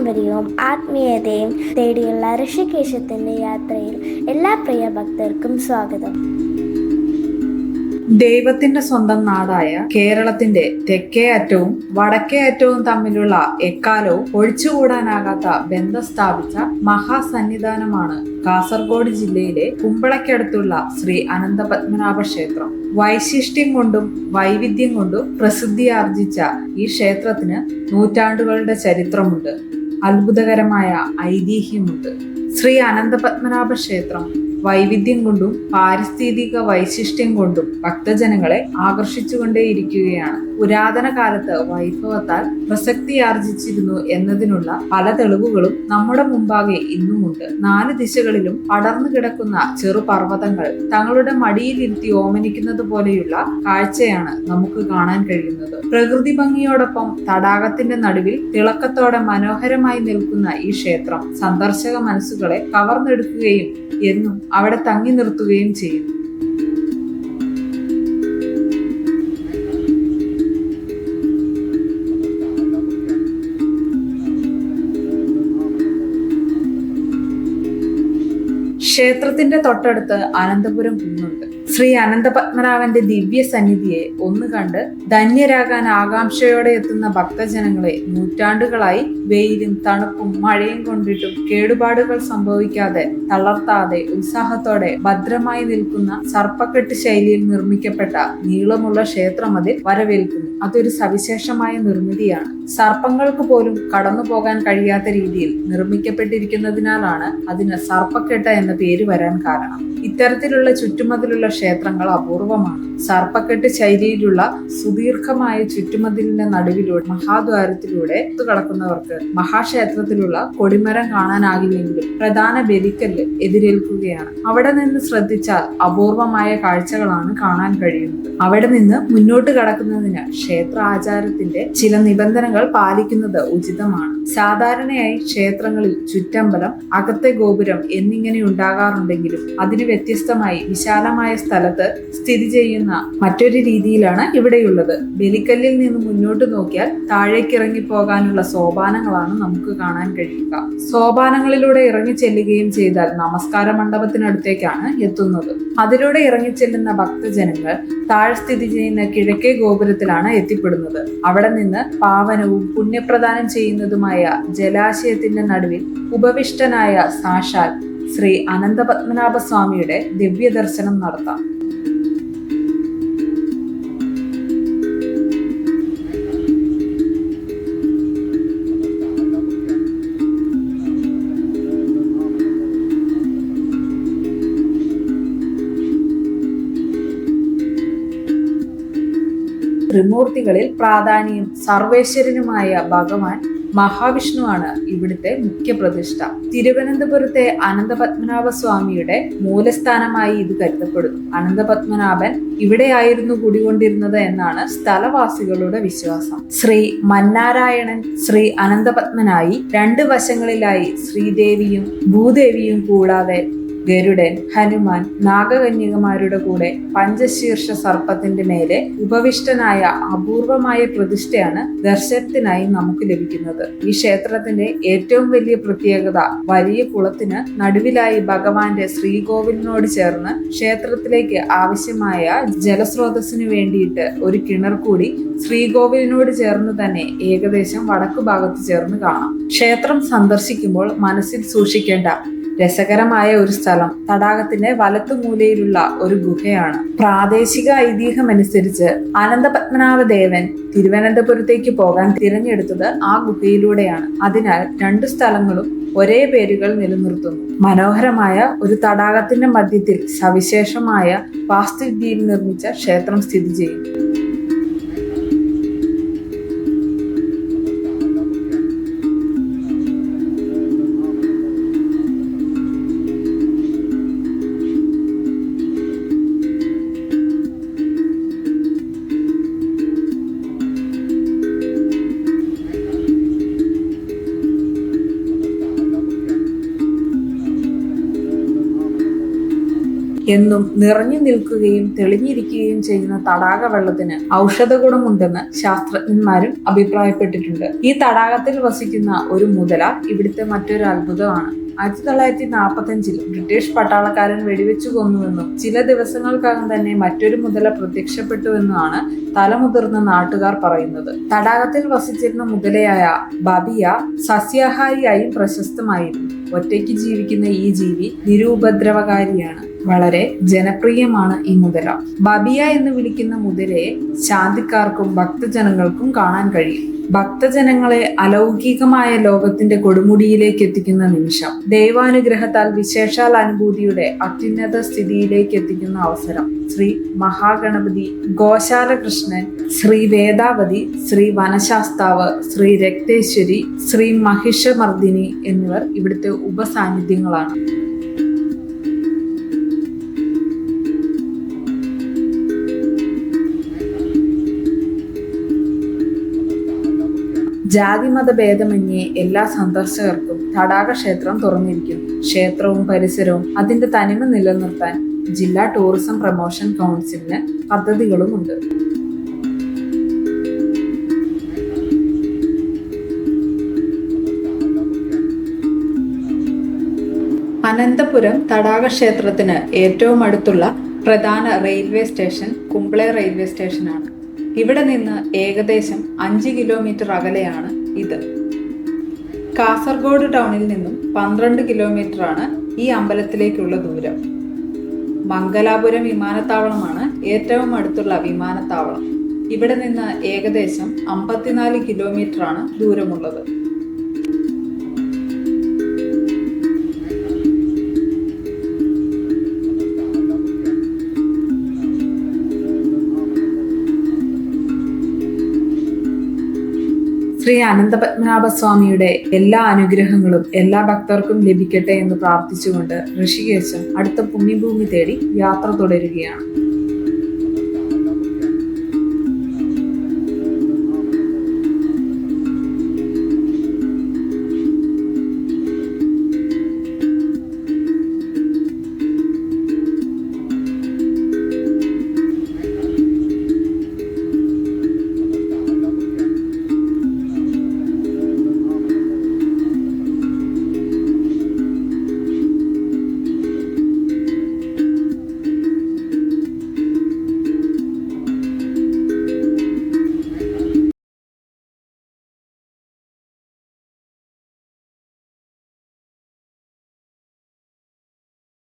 പാരമ്പര്യവും ആത്മീയതയും തേടിയുള്ള ഋഷികേശത്തിന്റെ യാത്രയിൽ എല്ലാ പ്രിയ ഭക്തർക്കും സ്വാഗതം. ദൈവത്തിന്റെ സ്വന്തം നാടായ കേരളത്തിന്റെ തെക്കേ അറ്റവും വടക്കേ അറ്റവും തമ്മിലുള്ള എക്കാലവും ഒഴിച്ചുകൂടാനാകാത്ത ബന്ധം സ്ഥാപിച്ച മഹാസന്നിധാനമാണ് കാസർഗോഡ് ജില്ലയിലെ കുമ്പളക്കടുത്തുള്ള ശ്രീ അനന്തപത്മനാഭ ക്ഷേത്രം. വൈശിഷ്ട്യം കൊണ്ടും വൈവിധ്യം കൊണ്ടും പ്രസിദ്ധിയാർജിച്ച ഈ ക്ഷേത്രത്തിന് നൂറ്റാണ്ടുകളുടെ ചരിത്രമുണ്ട്. അത്ഭുതകരമായ ഐതിഹ്യമുണ്ട്. ശ്രീ അനന്തപത്മനാഭ ക്ഷേത്രം വൈവിധ്യം കൊണ്ടും പാരിസ്ഥിതിക വൈശിഷ്ട്യം കൊണ്ടും ഭക്തജനങ്ങളെ ആകർഷിച്ചുകൊണ്ടേയിരിക്കുകയാണ്. പുരാതന കാലത്ത് വൈഭവത്താൽ പ്രസക്തിയാർജിച്ചിരുന്നു എന്നതിനുള്ള പല തെളിവുകളും നമ്മുടെ മുമ്പാകെ ഇന്നുമുണ്ട്. നാല് ദിശകളിലും പടർന്നു കിടക്കുന്ന ചെറു പർവതങ്ങൾ തങ്ങളുടെ മടിയിലിരുത്തി ഓമനിക്കുന്നത് പോലെയുള്ള കാഴ്ചയാണ് നമുക്ക് കാണാൻ കഴിയുന്നത്. പ്രകൃതി ഭംഗിയോടൊപ്പം തടാകത്തിന്റെ നടുവിൽ തിളക്കത്തോടെ മനോഹരമായി നിൽക്കുന്ന ഈ ക്ഷേത്രം സന്ദർശക മനസ്സുകളെ കവർന്നെടുക്കുകയും എന്നും അവിടെ തങ്ങി നിർത്തുകയും ചെയ്യുന്നു ക്ഷേത്രത്തിന്റെ തൊട്ടടുത്ത് അനന്തപുരം കുന്നുണ്ട്. ശ്രീ അനന്തപത്മനാഭന്റെ ദിവ്യ സന്നിധിയെ ഒന്ന് കണ്ട് ധന്യരാകാൻ ആകാംക്ഷയോടെ എത്തുന്ന ഭക്തജനങ്ങളെ നൂറ്റാണ്ടുകളായി വെയിലും തണുപ്പും മഴയും കൊണ്ടിട്ടും കേടുപാടുകൾ സംഭവിക്കാതെ തളർത്താതെ ഉത്സാഹത്തോടെ ഭദ്രമായി നിൽക്കുന്ന സർപ്പക്കെട്ട് ശൈലിയിൽ നിർമ്മിക്കപ്പെട്ട നീളമുള്ള ക്ഷേത്രമതിൽ വരവേൽക്കുന്നു. അതൊരു സവിശേഷമായ നിർമ്മിതിയാണ്. സർപ്പങ്ങൾക്ക് പോലും കടന്നു പോകാൻ കഴിയാത്ത രീതിയിൽ നിർമ്മിക്കപ്പെട്ടിരിക്കുന്നതിനാലാണ് അതിന് സർപ്പക്കെട്ട എന്ന പേര് വരാൻ കാരണം. ഇത്തരത്തിലുള്ള ചുറ്റുമതിലുള്ള ക്ഷേത്രങ്ങൾ അപൂർവമാണ്. സർപ്പക്കെട്ട് ശൈലിയിലുള്ള സുദീർഘമായ ചുറ്റുമതിലിന്റെ നടുവിലൂടെ മഹാദ്വാരത്തിലൂടെ കടക്കുന്നവർക്ക് മഹാക്ഷേത്രത്തിലുള്ള കൊടിമരം കാണാനാകില്ലെങ്കിലും പ്രധാന ബലിക്കല്ല് എതിരേൽക്കുകയാണ്. അവിടെ നിന്ന് ശ്രദ്ധിച്ചാൽ അപൂർവമായ കാഴ്ചകളാണ് കാണാൻ കഴിയുന്നത്. അവിടെ നിന്ന് മുന്നോട്ട് കടക്കുന്നതിന് ക്ഷേത്ര ആചാരത്തിന്റെ ചില നിബന്ധനകൾ പാലിക്കുന്നത് ഉചിതമാണ്. സാധാരണയായി ക്ഷേത്രങ്ങളിൽ ചുറ്റമ്പലം അകത്തെ ഗോപുരം എന്നിങ്ങനെ ഉണ്ടാകാറുണ്ടെങ്കിലും അതിന് വ്യത്യസ്തമായി വിശാലമായ സ്ഥലത്ത് സ്ഥിതി ചെയ്യുന്ന മറ്റൊരു രീതിയിലാണ് ഇവിടെയുള്ളത്. ബലിക്കല്ലിൽ നിന്ന് മുന്നോട്ട് നോക്കിയാൽ താഴേക്ക് ഇറങ്ങി പോകാനുള്ള സോപാനങ്ങളാണ് നമുക്ക് കാണാൻ കഴിയുക. സോപാനങ്ങളിലൂടെ ഇറങ്ങി ചെല്ലുകയും ചെയ്താൽ നമസ്കാര മണ്ഡപത്തിനടുത്തേക്കാണ് എത്തുന്നത്. അതിലൂടെ ഇറങ്ങി ചെല്ലുന്ന ഭക്തജനങ്ങൾ താഴെ സ്ഥിതി ചെയ്യുന്ന കിഴക്കേ ഗോപുരത്തിലാണ് എത്തിപ്പെടുന്നത്. അവിടെ നിന്ന് പാവനവും പുണ്യപ്രദാനം ചെയ്യുന്നതുമായ ജലാശയത്തിന്റെ നടുവിൽ ഉപവിഷ്ടനായ സാക്ഷാൽ ശ്രീ അനന്തപത്മനാഭ സ്വാമിയുടെ ദിവ്യ ദർശനം നടത്താം. ത്രിമൂർത്തികളിൽ പ്രാധാന്യം സർവേശ്വരനുമായ ഭഗവാൻ മഹാവിഷ്ണുവാണ് ഇവിടുത്തെ മുഖ്യ പ്രതിഷ്ഠ. തിരുവനന്തപുരത്തെ അനന്തപത്മനാഭ സ്വാമിയുടെ മൂലസ്ഥാനമായി ഇത് കരുതപ്പെടുന്നു. അനന്തപത്മനാഭൻ ഇവിടെയായിരുന്നു കുടികൊണ്ടിരുന്നത് എന്നാണ് സ്ഥലവാസികളുടെ വിശ്വാസം. ശ്രീ മന്നാരായണൻ ശ്രീ അനന്തപത്മനായി രണ്ട് വശങ്ങളിലായി ശ്രീദേവിയും ഭൂദേവിയും കൂടാതെ ഗരുഡൻ ഹനുമാൻ നാഗകന്യകമാരുടെ കൂടെ പഞ്ചശീർഷ സർപ്പത്തിന്റെ മേലെ ഉപവിഷ്ടനായ അപൂർവമായ പ്രതിഷ്ഠയാണ് ദർശനത്തിനായി നമുക്ക് ലഭിക്കുന്നത്. ഈ ക്ഷേത്രത്തിന്റെ ഏറ്റവും വലിയ പ്രത്യേകത വലിയ കുളത്തിന് നടുവിലായി ഭഗവാന്റെ ശ്രീകോവിലിനോട് ചേർന്ന് ക്ഷേത്രത്തിലേക്ക് ആവശ്യമായ ജലസ്രോതസ്സിനു വേണ്ടിയിട്ട് ഒരു കിണർ കൂടി ശ്രീകോവിലിനോട് ചേർന്ന് തന്നെ ഏകദേശം വടക്കു ഭാഗത്ത് ചേർന്ന് കാണാം. ക്ഷേത്രം സന്ദർശിക്കുമ്പോൾ മനസ്സിൽ സൂക്ഷിക്കേണ്ട രസകരമായ ഒരു സ്ഥലം. തടാകത്തിന്റെ വലത്തുമൂലയിലുള്ള ഒരു ഗുഹയാണ്. പ്രാദേശിക ഐതിഹ്യം അനുസരിച്ച് അനന്തപത്മനാഭ ദേവൻ തിരുവനന്തപുരത്തേക്ക് പോകാൻ തിരഞ്ഞെടുത്തത് ആ ഗുഹയിലൂടെയാണ്. അതിനാൽ രണ്ടു സ്ഥലങ്ങളും ഒരേ പേരുകൾ നിലനിർത്തുന്നു. മനോഹരമായ ഒരു തടാകത്തിന്റെ മധ്യത്തിൽ സവിശേഷമായ വാസ്തുവിദ്യയിൽ നിർമ്മിച്ച ക്ഷേത്രം സ്ഥിതി ചെയ്യുന്നു. എന്നും നിറഞ്ഞു നിൽക്കുകയും തെളിഞ്ഞിരിക്കുകയും ചെയ്യുന്ന തടാക വെള്ളത്തിന് ഔഷധ ഗുണമുണ്ടെന്ന് ശാസ്ത്രജ്ഞന്മാരും അഭിപ്രായപ്പെട്ടിട്ടുണ്ട്. ഈ തടാകത്തിൽ വസിക്കുന്ന ഒരു മുതല ഇവിടുത്തെ മറ്റൊരു അത്ഭുതമാണ്. ആയിരത്തി തൊള്ളായിരത്തി നാൽപ്പത്തഞ്ചിൽ ബ്രിട്ടീഷ് പട്ടാളക്കാരൻ വെടിവെച്ചു കൊന്നുവെന്നും ചില ദിവസങ്ങൾക്കകം തന്നെ മറ്റൊരു മുതല പ്രത്യക്ഷപ്പെട്ടുവെന്നുമാണ് തലമുതിർന്ന നാട്ടുകാർ പറയുന്നത്. തടാകത്തിൽ വസിച്ചിരുന്ന മുതലയായ ബബിയ സസ്യാഹാരിയായും പ്രശസ്തമായിരുന്നു. ഒറ്റയ്ക്ക് ജീവിക്കുന്ന ഈ ജീവി നിരുപദ്രവകാരിയാണ്. വളരെ ജനപ്രിയമാണ് ഈ മുതല. ബബിയ എന്ന് വിളിക്കുന്ന മുതലയെ ശാന്തിക്കാർക്കും ഭക്തജനങ്ങൾക്കും കാണാൻ കഴിയും. ഭക്തജനങ്ങളെ അലൗകികമായ ലോകത്തിന്റെ കൊടുമുടിയിലേക്ക് എത്തിക്കുന്ന നിമിഷം ദൈവാനുഗ്രഹത്താൽ വിശേഷാൽ അനുഭൂതിയുടെ അത്യുന്നത സ്ഥിതിയിലേക്ക് എത്തിക്കുന്ന അവസരം ശ്രീ മഹാഗണപതി ഗോശാലകൃഷ്ണൻ ശ്രീ വേദാവതി ശ്രീ വനശാസ്താവ് ശ്രീ രക്തേശ്വരി ശ്രീ മഹിഷമർദിനി എന്നിവർ ഇവിടുത്തെ ഉപസാന്നിധ്യങ്ങളാണ്. ജാതിമത ഭേദമന്യേ എല്ലാ സന്ദർശകർക്കും തടാക ക്ഷേത്രം തുറന്നിരിക്കും. ക്ഷേത്രവും പരിസരവും അതിന്റെ തനിമ നിലനിർത്താൻ ജില്ലാ ടൂറിസം പ്രൊമോഷൻ കൗൺസിലിന് പദ്ധതികളുമുണ്ട്. അനന്തപുരം തടാക ക്ഷേത്രത്തിന് ഏറ്റവും അടുത്തുള്ള പ്രധാന റെയിൽവേ സ്റ്റേഷൻ കുംബ്ലെ റെയിൽവേ സ്റ്റേഷനാണ്. ഇവിടെ നിന്ന് ഏകദേശം അഞ്ച് കിലോമീറ്റർ അകലെയാണ് ഇത്. കാസർഗോഡ് ടൗണിൽ നിന്നും പന്ത്രണ്ട് കിലോമീറ്ററാണ് ഈ അമ്പലത്തിലേക്കുള്ള ദൂരം. മംഗലാപുരം വിമാനത്താവളമാണ് ഏറ്റവും അടുത്തുള്ള വിമാനത്താവളം. ഇവിടെ നിന്ന് ഏകദേശം അമ്പത്തിനാല് കിലോമീറ്ററാണ് ദൂരമുള്ളത്. ശ്രീ അനന്തപത്മനാഭസ്വാമിയുടെ എല്ലാ അനുഗ്രഹങ്ങളും എല്ലാ ഭക്തർക്കും ലഭിക്കട്ടെ എന്ന് പ്രാർത്ഥിച്ചുകൊണ്ട് ഋഷികേശം അടുത്ത പുണ്യഭൂമി തേടി യാത്ര തുടരുകയാണ്.